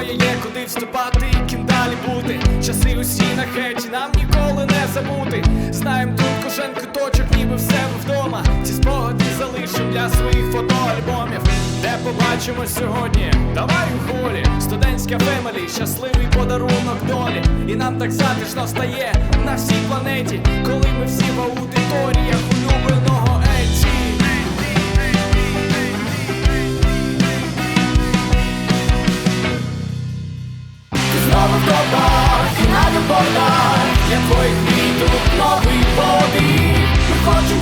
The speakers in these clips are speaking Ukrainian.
двоє є куди вступати і ким далі бути. Часи усі на хеті, нам ніколи не забути. Знаєм тут кожен куточок, ніби в себе вдома. Ці спогади залишим для своїх фотоальбомів. Де побачимо сьогодні? Давай у холі. Студентська фемелі, щасливий подарунок долі. І нам так затишно стає на всій планеті, коли ми всі в аудиторіях тобах, і на більбордах Я твоїх мрій тут новий подих Ми хочемо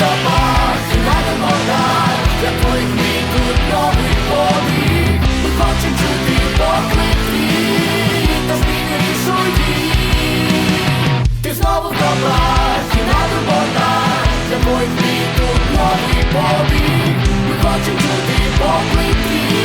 дома, зіграти вода, для твоїх мій тут новий побіг. Ми хочемо чути поклик твій, та зміни рішуй їх. Ти знову вдома, зіграти вода, для твоїх мій тут новий побіг. Ми хочемо чути поклик твій,